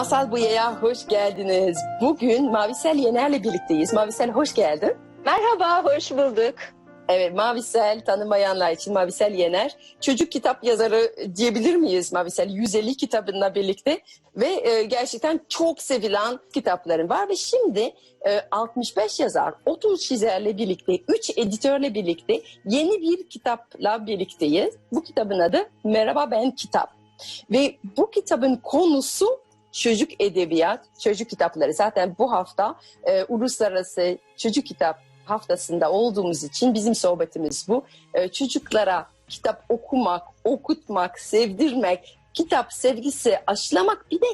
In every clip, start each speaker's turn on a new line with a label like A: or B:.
A: Masal Buya'ya hoş geldiniz. Bugün Mavisel Yener'le birlikteyiz. Mavisel hoş geldin.
B: Merhaba, hoş bulduk.
A: Evet Mavisel tanımayanlar için Mavisel Yener çocuk kitap yazarı diyebilir miyiz Mavisel? 150 kitabınla birlikte ve e, gerçekten çok sevilen kitapların var ve şimdi e, 65 yazar, 30 çizerle birlikte, 3 editörle birlikte yeni bir kitapla birlikteyiz. Bu kitabın adı Merhaba Ben Kitap ve bu kitabın konusu çocuk edebiyat, çocuk kitapları. Zaten bu hafta e, Uluslararası Çocuk Kitap haftasında olduğumuz için bizim sohbetimiz bu. E, çocuklara kitap okumak, okutmak, sevdirmek, kitap sevgisi aşılamak bir de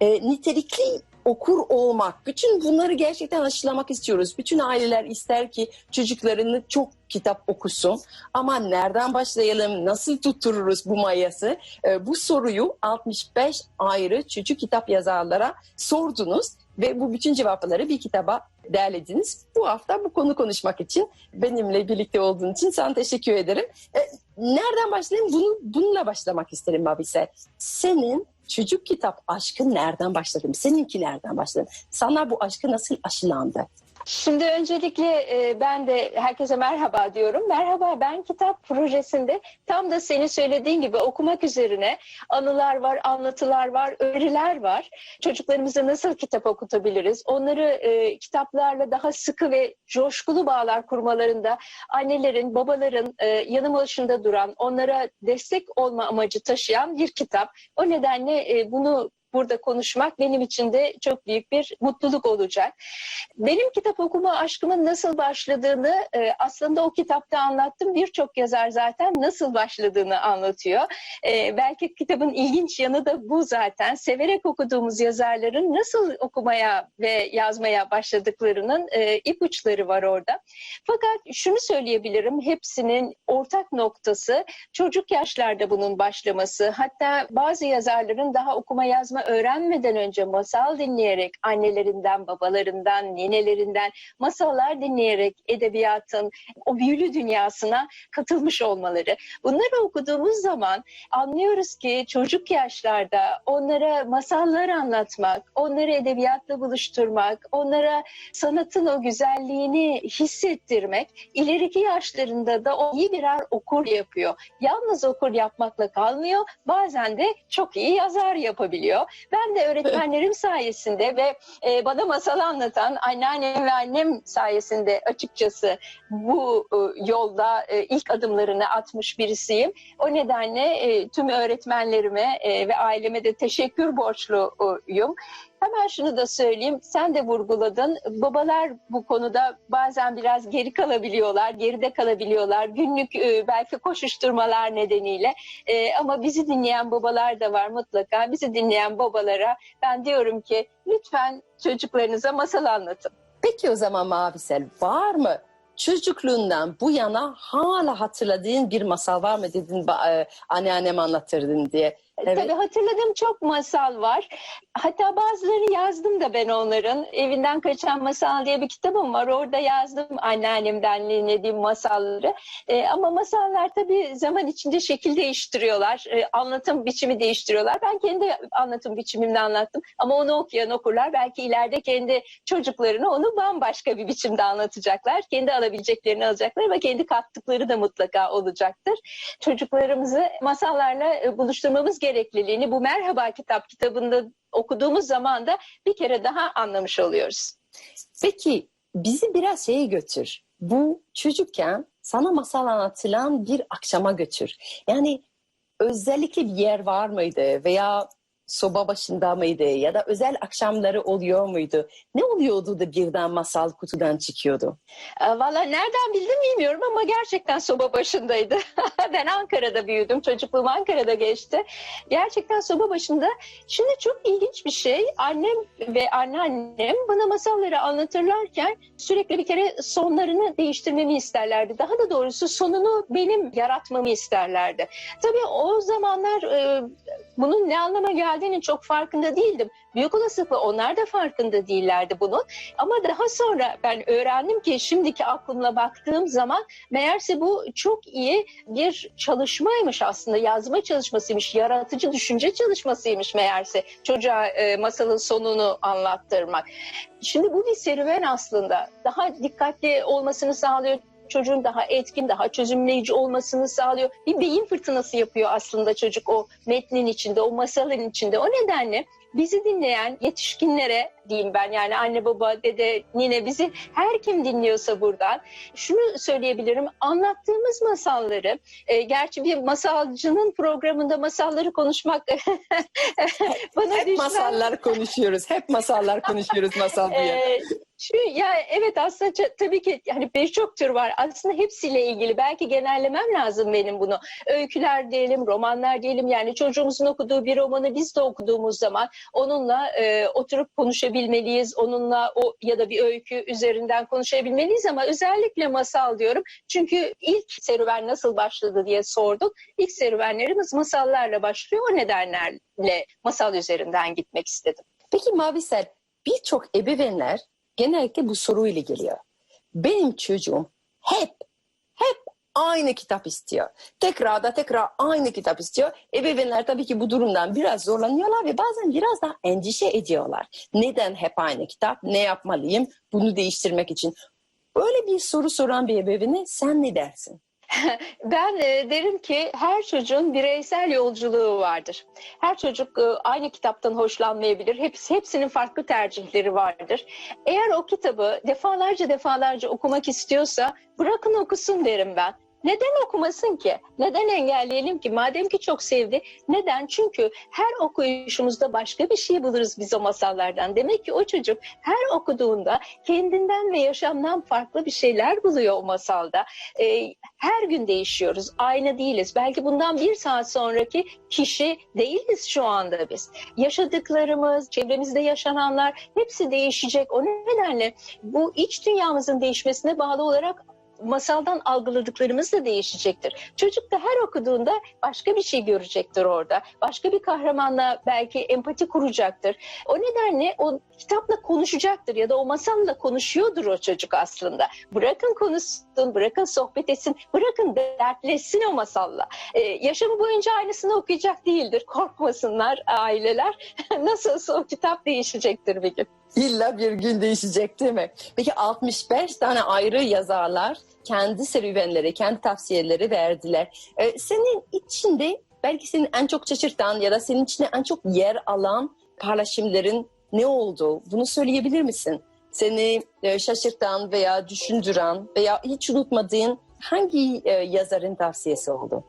A: e, nitelikli okur olmak. Bütün bunları gerçekten aşılamak istiyoruz. Bütün aileler ister ki çocuklarını çok kitap okusun. Ama nereden başlayalım, nasıl tuttururuz bu mayası? E, bu soruyu 65 ayrı çocuk kitap yazarlara sordunuz ve bu bütün cevapları bir kitaba derlediniz. Bu hafta bu konu konuşmak için benimle birlikte olduğun için sana teşekkür ederim. E, nereden başlayayım? Bunu, bununla başlamak isterim Mabise. Senin çocuk kitap aşkın nereden başladı? Seninki nereden başladı? Sana bu aşkı nasıl aşılandı?
B: Şimdi öncelikle e, ben de herkese merhaba diyorum. Merhaba ben kitap projesinde tam da senin söylediğin gibi okumak üzerine anılar var, anlatılar var, öneriler var. Çocuklarımıza nasıl kitap okutabiliriz? Onları e, kitaplarla daha sıkı ve coşkulu bağlar kurmalarında annelerin, babaların e, yanı başında duran, onlara destek olma amacı taşıyan bir kitap. O nedenle bunu burada konuşmak benim için de çok büyük bir mutluluk olacak. Benim kitap okuma aşkımın nasıl başladığını e, aslında o kitapta anlattım. Birçok yazar zaten nasıl başladığını anlatıyor. E, belki kitabın ilginç yanı da bu zaten. Severek okuduğumuz yazarların nasıl okumaya ve yazmaya başladıklarının e, ipuçları var orada. Fakat şunu söyleyebilirim, hepsinin ortak noktası çocuk yaşlarda bunun başlaması. Hatta bazı yazarların daha okuma yazma öğrenmeden önce masal dinleyerek annelerinden, babalarından, ninelerinden masallar dinleyerek edebiyatın o büyülü dünyasına katılmış olmaları. Bunları okuduğumuz zaman anlıyoruz ki çocuk yaşlarda onlara masallar anlatmak, onları edebiyatla buluşturmak, onlara sanatın o güzelliğini hissettirmek ileriki yaşlarında da o iyi birer okur yapıyor. Yalnız okur yapmakla kalmıyor, bazen de çok iyi yazar yapabiliyor. Ben de öğretmenlerim sayesinde ve e, bana masal anlatan anneannem ve annem sayesinde açıkçası bu e, yolda e, ilk adımlarını atmış birisiyim. O nedenle e, tüm öğretmenlerime e, ve aileme de teşekkür borçluyum. Hemen şunu da söyleyeyim, sen de vurguladın. Babalar bu konuda bazen biraz geri kalabiliyorlar, geride kalabiliyorlar. Günlük e, belki koşuşturmalar nedeniyle. E, ama bizi dinleyen babalar da var mutlaka. Bizi dinleyen babalara ben diyorum ki lütfen çocuklarınıza masal anlatın.
A: Peki o zaman Mavisel var mı? Çocukluğundan bu yana hala hatırladığın bir masal var mı dedin e, anneannem anlatırdın diye. Evet.
B: Tabii hatırladığım çok masal var. Hatta bazıları yazdım da ben onların. Evinden Kaçan Masal diye bir kitabım var. Orada yazdım anneannemden dinlediğim masalları. Ee, ama masallar tabii zaman içinde şekil değiştiriyorlar. Ee, anlatım biçimi değiştiriyorlar. Ben kendi anlatım biçimimle anlattım. Ama onu okuyan okurlar belki ileride kendi çocuklarına onu bambaşka bir biçimde anlatacaklar. Kendi alabileceklerini alacaklar ve kendi kattıkları da mutlaka olacaktır. Çocuklarımızı masallarla e, buluşturmamız gerekliliğini bu Merhaba Kitap kitabında okuduğumuz zaman da bir kere daha anlamış oluyoruz.
A: Peki bizi biraz şeye götür. Bu çocukken sana masal anlatılan bir akşama götür. Yani özellikle bir yer var mıydı veya soba başında mıydı ya da özel akşamları oluyor muydu? Ne oluyordu da birden masal kutudan çıkıyordu?
B: E, Valla nereden bildim bilmiyorum ama gerçekten soba başındaydı. ben Ankara'da büyüdüm. Çocukluğum Ankara'da geçti. Gerçekten soba başında. Şimdi çok ilginç bir şey. Annem ve anneannem bana masalları anlatırlarken sürekli bir kere sonlarını değiştirmemi isterlerdi. Daha da doğrusu sonunu benim yaratmamı isterlerdi. Tabii o zamanlar e, bunun ne anlama geldiğini çok farkında değildim. Büyük olasılıkla onlar da farkında değillerdi bunun. Ama daha sonra ben öğrendim ki şimdiki aklımla baktığım zaman meğerse bu çok iyi bir çalışmaymış aslında. Yazma çalışmasıymış, yaratıcı düşünce çalışmasıymış meğerse. Çocuğa e, masalın sonunu anlattırmak. Şimdi bu bir serüven aslında. Daha dikkatli olmasını sağlıyor çocuğun daha etkin, daha çözümleyici olmasını sağlıyor. Bir beyin fırtınası yapıyor aslında çocuk o metnin içinde, o masalın içinde. O nedenle bizi dinleyen yetişkinlere diyeyim ben yani anne baba dede nine bizi her kim dinliyorsa buradan şunu söyleyebilirim anlattığımız masalları e, gerçi bir masalcının programında masalları konuşmak bana
A: Hep
B: düşmez.
A: masallar konuşuyoruz. Hep masallar konuşuyoruz masal diye.
B: Şu ya evet aslında tabii ki hani birçok tür var. Aslında hepsiyle ilgili belki genellemem lazım benim bunu. Öyküler diyelim, romanlar diyelim. Yani çocuğumuzun okuduğu bir romanı biz de okuduğumuz zaman onunla e, oturup konuşabilmeliyiz. Onunla o ya da bir öykü üzerinden konuşabilmeliyiz ama özellikle masal diyorum. Çünkü ilk serüven nasıl başladı diye sorduk. İlk serüvenlerimiz masallarla başlıyor. O nedenlerle masal üzerinden gitmek istedim.
A: Peki Mavisel birçok ebeveynler genellikle bu soruyla geliyor. Benim çocuğum hep hep aynı kitap istiyor. Tekrar da tekrar aynı kitap istiyor. Ebeveynler tabii ki bu durumdan biraz zorlanıyorlar ve bazen biraz da endişe ediyorlar. Neden hep aynı kitap? Ne yapmalıyım? Bunu değiştirmek için. Böyle bir soru soran bir ebeveyne sen ne dersin?
B: Ben e, derim ki her çocuğun bireysel yolculuğu vardır. Her çocuk e, aynı kitaptan hoşlanmayabilir. Hepsi, hepsinin farklı tercihleri vardır. Eğer o kitabı defalarca defalarca okumak istiyorsa bırakın okusun derim ben. Neden okumasın ki? Neden engelleyelim ki? Madem ki çok sevdi. Neden? Çünkü her okuyuşumuzda başka bir şey buluruz biz o masallardan. Demek ki o çocuk her okuduğunda kendinden ve yaşamdan farklı bir şeyler buluyor o masalda. Ee, her gün değişiyoruz. Aynı değiliz. Belki bundan bir saat sonraki kişi değiliz şu anda biz. Yaşadıklarımız, çevremizde yaşananlar hepsi değişecek. O nedenle bu iç dünyamızın değişmesine bağlı olarak masaldan algıladıklarımız da değişecektir. Çocuk da her okuduğunda başka bir şey görecektir orada. Başka bir kahramanla belki empati kuracaktır. O nedenle o kitapla konuşacaktır ya da o masalla konuşuyordur o çocuk aslında. Bırakın konuşsun, bırakın sohbet etsin, bırakın dertleşsin o masalla. Ee, yaşamı boyunca aynısını okuyacak değildir. Korkmasınlar aileler. Nasılsa o kitap değişecektir bir gün.
A: İlla bir gün değişecek değil mi? Peki 65 tane ayrı yazarlar kendi serüvenleri, kendi tavsiyeleri verdiler. Ee, senin içinde belki seni en çok şaşırtan ya da senin içinde en çok yer alan paylaşımların ne oldu? Bunu söyleyebilir misin? Seni e, şaşırtan veya düşündüren veya hiç unutmadığın hangi e, yazarın tavsiyesi oldu?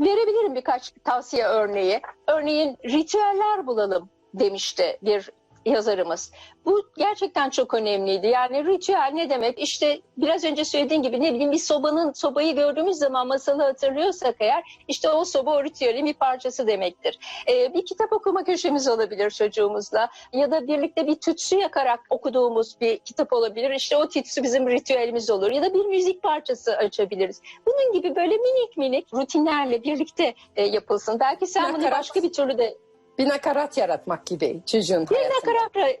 B: Verebilirim birkaç tavsiye örneği. Örneğin ritüeller bulalım demişti bir yazarımız. Bu gerçekten çok önemliydi. Yani ritüel ne demek? İşte biraz önce söylediğim gibi ne bileyim bir sobanın sobayı gördüğümüz zaman masalı hatırlıyorsak eğer işte o soba o ritüelin bir parçası demektir. Ee, bir kitap okuma köşemiz olabilir çocuğumuzla ya da birlikte bir tütsü yakarak okuduğumuz bir kitap olabilir. İşte o tütsü bizim ritüelimiz olur ya da bir müzik parçası açabiliriz. Bunun gibi böyle minik minik rutinlerle birlikte e, yapılsın. Belki sen bunu başka bir türlü de
A: Bir nakarat yaratmak gibi çocuğun
B: bir
A: hayatında.
B: nakarat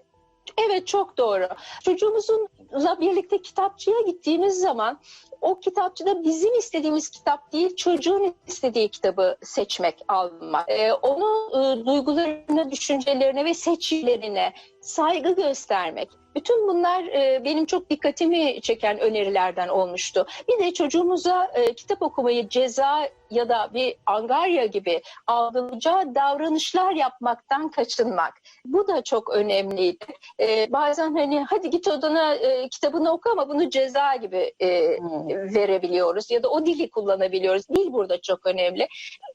B: Evet çok doğru. Çocuğumuzunla birlikte kitapçıya gittiğimiz zaman o kitapçıda bizim istediğimiz kitap değil çocuğun istediği kitabı seçmek, almak. Ee, onun e, duygularına, düşüncelerine ve seçimlerine saygı göstermek. Bütün bunlar e, benim çok dikkatimi çeken önerilerden olmuştu. Bir de çocuğumuza e, kitap okumayı ceza ya da bir angarya gibi algılayacağı davranışlar yapmaktan kaçınmak. Bu da çok önemliydi. E, bazen hani hadi git odana e, kitabını oku ama bunu ceza gibi e,
A: Hmm.
B: verebiliyoruz ya da o dili kullanabiliyoruz. Dil burada çok önemli.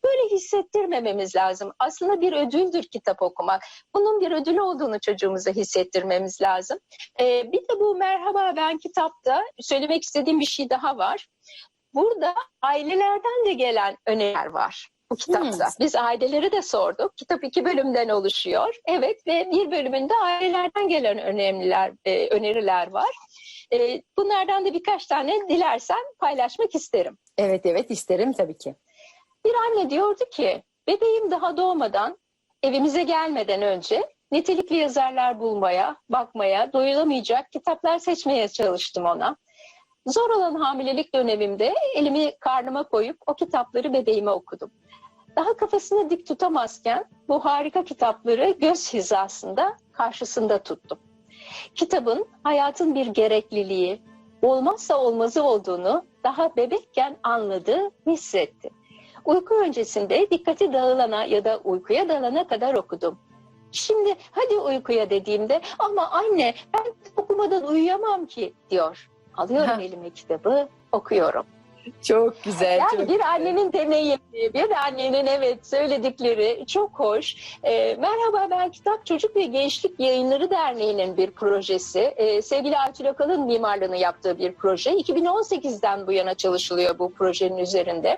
B: Böyle hissettirmememiz lazım. Aslında bir ödüldür kitap okumak. Bunun bir ödül olduğunu çocuğumuza hissettirmemiz lazım. Ee, bir de bu Merhaba Ben kitapta söylemek istediğim bir şey daha var. Burada ailelerden de gelen öneriler var bu kitapta.
A: Hmm.
B: Biz aileleri de sorduk. Kitap iki bölümden oluşuyor. Evet ve bir bölümünde ailelerden gelen önemliler, e, öneriler var. E, bunlardan da birkaç tane dilersen paylaşmak isterim.
A: Evet evet isterim tabii ki.
B: Bir anne diyordu ki Bebeğim daha doğmadan evimize gelmeden önce nitelikli yazarlar bulmaya, bakmaya, doyulamayacak kitaplar seçmeye çalıştım ona. Zor olan hamilelik dönemimde elimi karnıma koyup o kitapları bebeğime okudum. Daha kafasını dik tutamazken bu harika kitapları göz hizasında karşısında tuttum. Kitabın hayatın bir gerekliliği, olmazsa olmazı olduğunu daha bebekken anladı, hissetti. Uyku öncesinde dikkati dağılana ya da uykuya dalana kadar okudum. Şimdi hadi uykuya dediğimde ama anne ben okumadan uyuyamam ki diyor. Alıyorum elime kitabı, okuyorum.
A: Çok güzel.
B: Yani
A: çok
B: bir
A: güzel.
B: annenin deneyimi, bir annenin evet söyledikleri çok hoş. Ee, merhaba ben Kitap Çocuk ve Gençlik Yayınları Derneği'nin bir projesi. Ee, sevgili Aytül Akalın mimarlığını yaptığı bir proje. 2018'den bu yana çalışılıyor bu projenin üzerinde.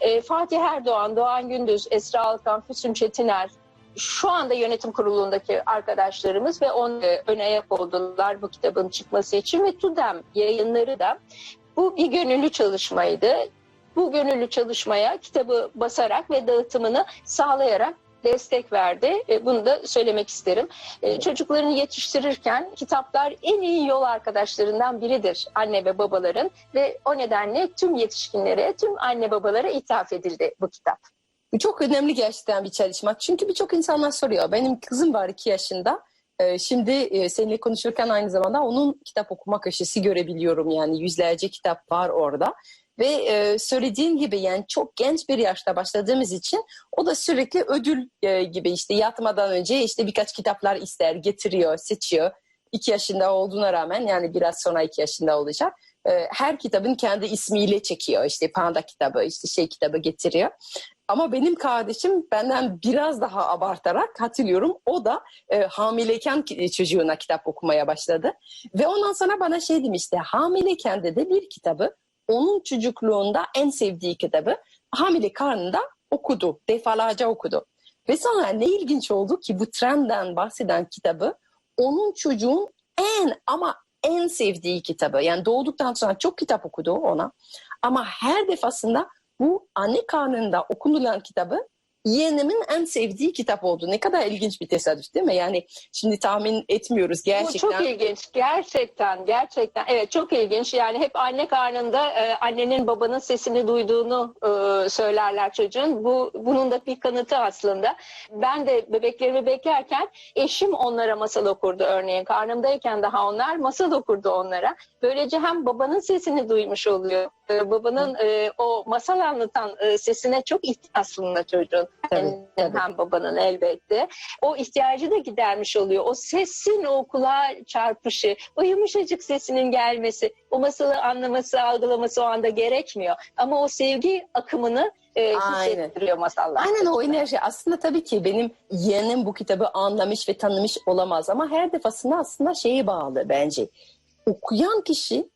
B: Ee, Fatih Erdoğan, Doğan Gündüz, Esra Alkan, Füsun Çetiner, şu anda yönetim kurulundaki arkadaşlarımız ve on e, ön ayak oldular bu kitabın çıkması için ve TÜDEM yayınları da bu bir gönüllü çalışmaydı. Bu gönüllü çalışmaya kitabı basarak ve dağıtımını sağlayarak destek verdi. E, Bunu da söylemek isterim. E, Çocuklarını yetiştirirken kitaplar en iyi yol arkadaşlarından biridir anne ve babaların ve o nedenle tüm yetişkinlere, tüm anne babalara ithaf edildi bu kitap.
A: Bu çok önemli gerçekten bir çalışma. Çünkü birçok insanlar soruyor. Benim kızım var iki yaşında. Ee, Şimdi e, seninle konuşurken aynı zamanda onun kitap okuma köşesi görebiliyorum. Yani yüzlerce kitap var orada. Ve e, söylediğin gibi yani çok genç bir yaşta başladığımız için o da sürekli ödül e, gibi işte yatmadan önce işte birkaç kitaplar ister, getiriyor, seçiyor. İki yaşında olduğuna rağmen yani biraz sonra iki yaşında olacak. Her kitabın kendi ismiyle çekiyor. İşte panda kitabı, işte şey kitabı getiriyor. Ama benim kardeşim benden biraz daha abartarak hatırlıyorum. O da e, hamileyken ki- çocuğuna kitap okumaya başladı. Ve ondan sonra bana şey demişti. Hamileyken de de bir kitabı onun çocukluğunda en sevdiği kitabı hamile karnında okudu. Defalarca okudu. Ve sonra ne ilginç oldu ki bu trenden bahseden kitabı onun çocuğun en ama en sevdiği kitabı. Yani doğduktan sonra çok kitap okudu ona. Ama her defasında bu anne karnında okunulan kitabı yeğenimin en sevdiği kitap oldu. Ne kadar ilginç bir tesadüf değil mi? Yani şimdi tahmin etmiyoruz
B: Bu
A: gerçekten.
B: çok ilginç. Gerçekten, gerçekten. Evet çok ilginç. Yani hep anne karnında e, annenin babanın sesini duyduğunu e, söylerler çocuğun. Bu bunun da bir kanıtı aslında. Ben de bebeklerimi beklerken eşim onlara masal okurdu örneğin. Karnımdayken daha onlar masal okurdu onlara. Böylece hem babanın sesini duymuş oluyor. e, babanın e, o masal anlatan e, sesine çok ihtiyaç aslında çocuğun.
A: Tabii,
B: Hem-
A: tabii.
B: Hem babanın elbette o ihtiyacı da gidermiş oluyor. O sesin o kulağa çarpışı, o yumuşacık sesinin gelmesi, o masalı anlaması, algılaması o anda gerekmiyor. Ama o sevgi akımını e, hissettiriyor masallar.
A: Aynen o enerji. Aslında tabii ki benim yeğenim bu kitabı anlamış ve tanımış olamaz ama her defasında aslında şeye bağlı bence. Okuyan kişi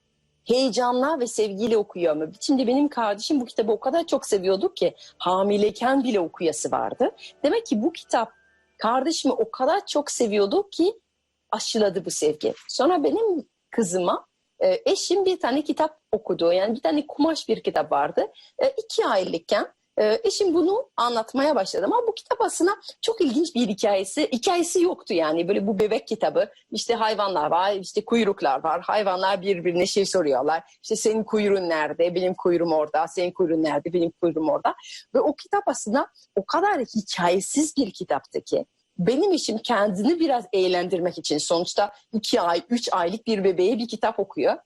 A: heyecanla ve sevgiyle okuyor mu? Şimdi benim kardeşim bu kitabı o kadar çok seviyordu ki hamileyken bile okuyası vardı. Demek ki bu kitap kardeşimi o kadar çok seviyordu ki aşıladı bu sevgi. Sonra benim kızıma e, eşim bir tane kitap okudu. Yani bir tane kumaş bir kitap vardı. E, iki aylıkken e, eşim bunu anlatmaya başladı. Ama bu kitap aslında çok ilginç bir hikayesi. Hikayesi yoktu yani. Böyle bu bebek kitabı. İşte hayvanlar var, işte kuyruklar var. Hayvanlar birbirine şey soruyorlar. İşte senin kuyruğun nerede? Benim kuyruğum orada. Senin kuyruğun nerede? Benim kuyruğum orada. Ve o kitap aslında o kadar hikayesiz bir kitaptı ki benim işim kendini biraz eğlendirmek için sonuçta iki ay, üç aylık bir bebeğe bir kitap okuyor.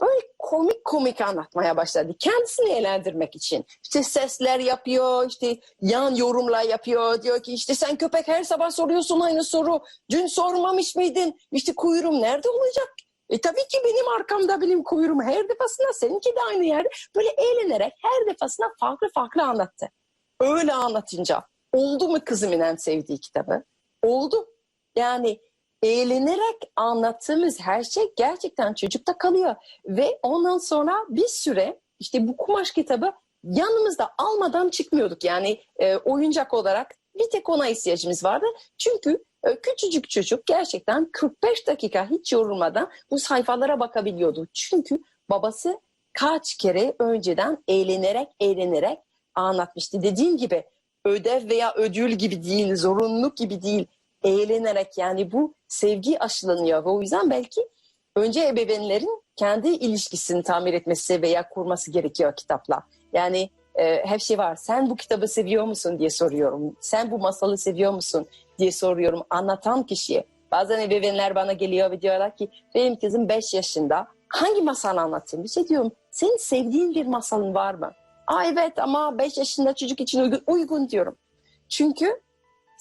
A: Böyle komik komik anlatmaya başladı. Kendisini eğlendirmek için. İşte sesler yapıyor, işte yan yorumlar yapıyor. Diyor ki işte sen köpek her sabah soruyorsun aynı soru. Dün sormamış mıydın? İşte kuyruğum nerede olacak? E tabii ki benim arkamda benim kuyruğum her defasında seninki de aynı yerde. Böyle eğlenerek her defasında farklı farklı anlattı. Öyle anlatınca oldu mu kızımın en sevdiği kitabı? Oldu. Yani eğlenerek anlattığımız her şey gerçekten çocukta kalıyor. Ve ondan sonra bir süre işte bu kumaş kitabı yanımızda almadan çıkmıyorduk. Yani e, oyuncak olarak bir tek ona ihtiyacımız vardı. Çünkü e, küçücük çocuk gerçekten 45 dakika hiç yorulmadan bu sayfalara bakabiliyordu. Çünkü babası kaç kere önceden eğlenerek eğlenerek anlatmıştı. Dediğim gibi ödev veya ödül gibi değil, zorunluluk gibi değil. Eğlenerek yani bu sevgi aşılanıyor ve o yüzden belki önce ebeveynlerin kendi ilişkisini tamir etmesi veya kurması gerekiyor kitapla. Yani e, her şey var. Sen bu kitabı seviyor musun diye soruyorum. Sen bu masalı seviyor musun diye soruyorum. Anlatan kişiye. Bazen ebeveynler bana geliyor ve diyorlar ki benim kızım 5 yaşında. Hangi masal anlatayım? Bir şey diyorum. Senin sevdiğin bir masalın var mı? Aa evet ama 5 yaşında çocuk için uygun, uygun diyorum. Çünkü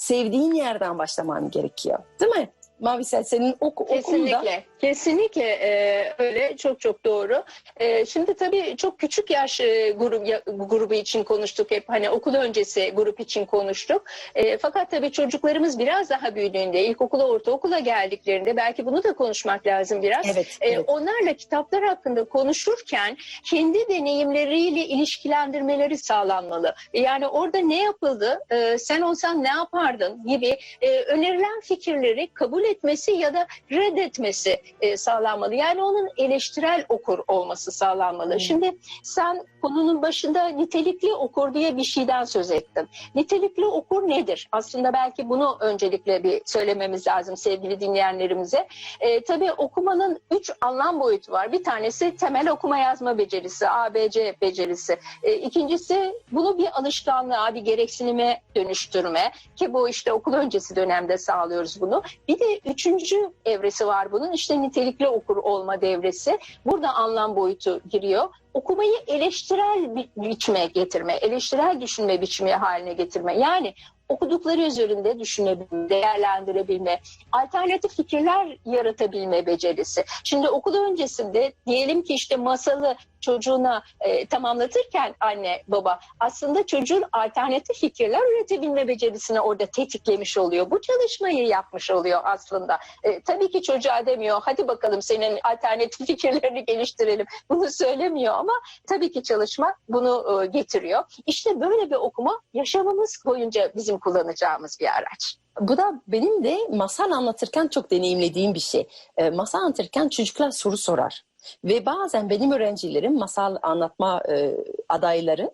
A: sevdiğin yerden başlaman gerekiyor. Değil mi? Mavisel senin okulda
B: Kesinlikle, kesinlikle e, öyle çok çok doğru. E, şimdi tabii çok küçük yaş e, grup, ya- grubu için konuştuk hep hani okul öncesi grup için konuştuk. E, fakat tabii çocuklarımız biraz daha büyüdüğünde, ilkokula, ortaokula geldiklerinde belki bunu da konuşmak lazım biraz.
A: evet,
B: E,
A: evet.
B: onlarla kitaplar hakkında konuşurken kendi deneyimleriyle ilişkilendirmeleri sağlanmalı. Yani orada ne yapıldı, e, sen olsan ne yapardın gibi e, önerilen fikirleri kabul etmesi ya da reddetmesi e, sağlanmalı. Yani onun eleştirel okur olması sağlanmalı.
A: Hmm.
B: Şimdi sen konunun başında nitelikli okur diye bir şeyden söz ettin. Nitelikli okur nedir? Aslında belki bunu öncelikle bir söylememiz lazım sevgili dinleyenlerimize. E, tabii okumanın üç anlam boyutu var. Bir tanesi temel okuma yazma becerisi, ABC becerisi. E, ikincisi bunu bir alışkanlığa, bir gereksinime dönüştürme ki bu işte okul öncesi dönemde sağlıyoruz bunu. Bir de üçüncü evresi var bunun işte nitelikli okur olma devresi. Burada anlam boyutu giriyor. Okumayı eleştirel biçime getirme, eleştirel düşünme biçimi haline getirme. Yani okudukları üzerinde düşünebilme, değerlendirebilme, alternatif fikirler yaratabilme becerisi. Şimdi okul öncesinde diyelim ki işte masalı çocuğuna e, tamamlatırken anne baba aslında çocuğun alternatif fikirler üretebilme becerisini orada tetiklemiş oluyor. Bu çalışmayı yapmış oluyor aslında. E, tabii ki çocuğa demiyor hadi bakalım senin alternatif fikirlerini geliştirelim. Bunu söylemiyor ama tabii ki çalışma bunu e, getiriyor. İşte böyle bir okuma yaşamımız boyunca bizim kullanacağımız bir araç.
A: Bu da benim de masal anlatırken çok deneyimlediğim bir şey. E, masal anlatırken çocuklar soru sorar. Ve bazen benim öğrencilerim, masal anlatma e, adayları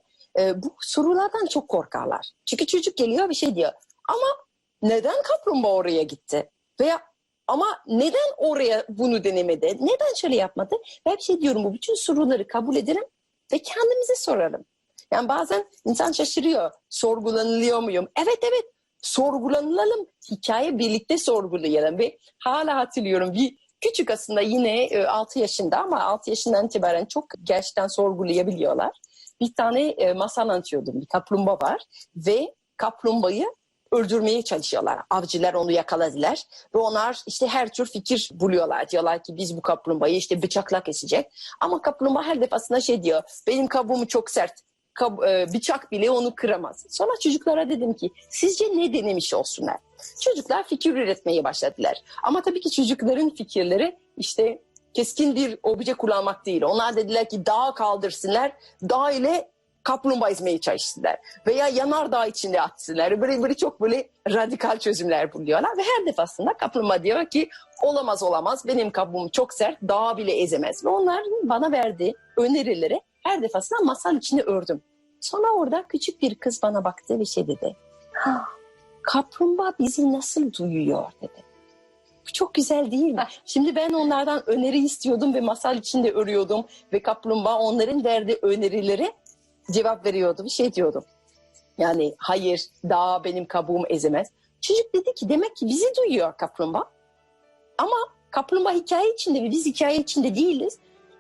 A: bu sorulardan çok korkarlar. Çünkü çocuk geliyor bir şey diyor. Ama neden kaplumbağa oraya gitti? Veya ama neden oraya bunu denemedi? Neden şöyle yapmadı? Ben bir şey diyorum bu bütün soruları kabul ederim ve kendimize sorarım. Yani bazen insan şaşırıyor. Sorgulanılıyor muyum? Evet evet sorgulanalım. Hikaye birlikte sorgulayalım. Ve hala hatırlıyorum bir küçük aslında yine e, 6 yaşında ama 6 yaşından itibaren çok gerçekten sorgulayabiliyorlar. Bir tane e, masal anlatıyordum. Bir kaplumbağa var ve kaplumbağayı öldürmeye çalışıyorlar. Avcılar onu yakaladılar ve onlar işte her tür fikir buluyorlar. Diyorlar ki biz bu kaplumbağayı işte bıçakla kesecek. Ama kaplumbağa her defasında şey diyor. Benim kabuğum çok sert. E, bıçak bile onu kıramaz. Sonra çocuklara dedim ki sizce ne denemiş olsunlar? Çocuklar fikir üretmeye başladılar. Ama tabii ki çocukların fikirleri işte keskin bir obje kullanmak değil. Onlar dediler ki dağa kaldırsınlar. Dağ ile kaplumbağa ezmeye çalıştılar. Veya yanardağ içinde atsınlar. Böyle, böyle çok böyle radikal çözümler buluyorlar. Ve her defasında kaplumbağa diyor ki olamaz olamaz benim kabuğum çok sert dağı bile ezemez. Ve onların bana verdiği önerileri her defasında masal içinde ördüm. Sonra orada küçük bir kız bana baktı ve şey dedi. Ha, kaplumbağa bizi nasıl duyuyor dedi. Bu çok güzel değil mi? Şimdi ben onlardan öneri istiyordum ve masal içinde örüyordum ve kaplumbağa onların verdiği önerileri cevap veriyordu. Bir şey diyordum. Yani hayır daha benim kabuğum ezemez. Çocuk dedi ki demek ki bizi duyuyor kaplumbağa. Ama kaplumbağa hikaye içinde ve biz hikaye içinde değiliz.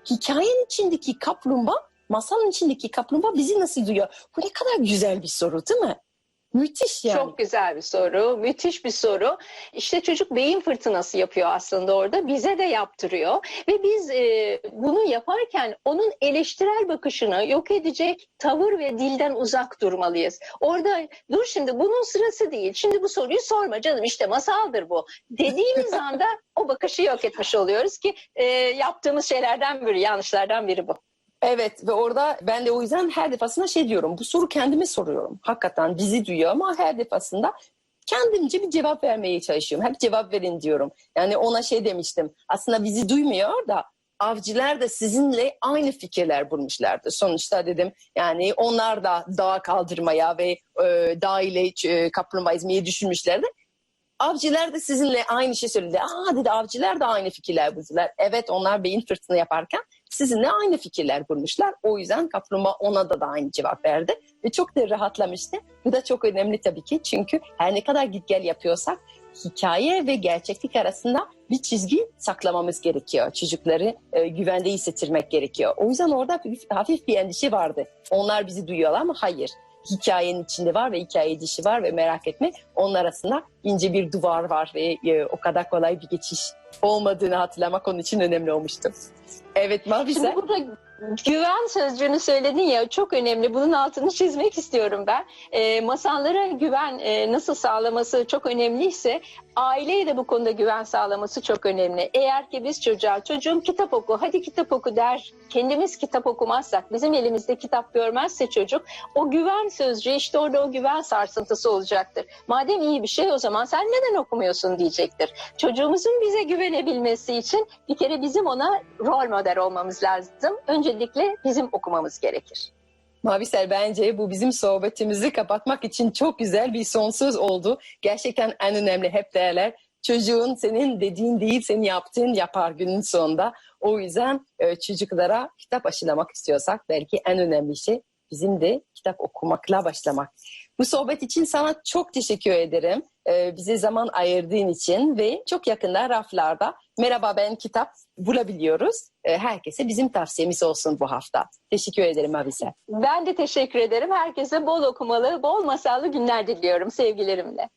A: Hikayenin içindeki kaplumbağa, masalın içindeki kaplumbağa bizi nasıl duyuyor? Bu ne kadar güzel bir soru değil mi? Müthiş yani.
B: Çok güzel bir soru, müthiş bir soru. İşte çocuk beyin fırtınası yapıyor aslında orada, bize de yaptırıyor. Ve biz e, bunu yaparken onun eleştirel bakışını yok edecek tavır ve dilden uzak durmalıyız. Orada dur şimdi bunun sırası değil, şimdi bu soruyu sorma canım işte masaldır bu dediğimiz anda o bakışı yok etmiş oluyoruz ki e, yaptığımız şeylerden biri, yanlışlardan biri bu.
A: Evet ve orada ben de o yüzden her defasında şey diyorum. Bu soru kendime soruyorum. Hakikaten bizi duyuyor ama her defasında kendimce bir cevap vermeye çalışıyorum. Hep cevap verin diyorum. Yani ona şey demiştim. Aslında bizi duymuyor da avcılar da sizinle aynı fikirler bulmuşlardı. Sonuçta dedim yani onlar da dağ kaldırmaya ve e, dağ ile e, kaplumbağa ezmeyi düşünmüşlerdi. Avcılar da sizinle aynı şey söyledi. Aa dedi avcılar da aynı fikirler buldular. Evet onlar beyin fırtına yaparken sizinle aynı fikirler bulmuşlar. O yüzden kaplumbağa ona da, da aynı cevap verdi. Ve çok da rahatlamıştı. Bu da çok önemli tabii ki. Çünkü her ne kadar git gel yapıyorsak hikaye ve gerçeklik arasında bir çizgi saklamamız gerekiyor. Çocukları e, güvende hissettirmek gerekiyor. O yüzden orada bir, hafif bir endişe vardı. Onlar bizi duyuyorlar ama hayır. Hikayenin içinde var ve hikaye dışı var ve merak etme onun arasında ince bir duvar var ve e, o kadar kolay bir geçiş olmadığını hatırlamak onun için önemli olmuştu. Evet Mavi
B: Şimdi burada güven sözcüğünü söyledin ya çok önemli. Bunun altını çizmek istiyorum ben. E, masallara güven e, nasıl sağlaması çok önemliyse aileye de bu konuda güven sağlaması çok önemli. Eğer ki biz çocuğa çocuğum kitap oku hadi kitap oku der kendimiz kitap okumazsak bizim elimizde kitap görmezse çocuk o güven sözcüğü işte orada o güven sarsıntısı olacaktır. Madem iyi bir şey o zaman sen neden okumuyorsun diyecektir. Çocuğumuzun bize güvenebilmesi için bir kere bizim ona rol model olmamız lazım. Öncelikle bizim okumamız gerekir.
A: Mavisel bence bu bizim sohbetimizi kapatmak için çok güzel bir son söz oldu. Gerçekten en önemli hep derler. Çocuğun senin dediğin değil senin yaptığın yapar günün sonunda. O yüzden e, çocuklara kitap aşılamak istiyorsak belki en önemli şey bizim de kitap okumakla başlamak. Bu sohbet için sana çok teşekkür ederim. E, bize zaman ayırdığın için ve çok yakında raflarda Merhaba Ben Kitap bulabiliyoruz. E, herkese bizim tavsiyemiz olsun bu hafta. Teşekkür ederim Avisel.
B: Ben de teşekkür ederim. Herkese bol okumalı, bol masallı günler diliyorum sevgilerimle.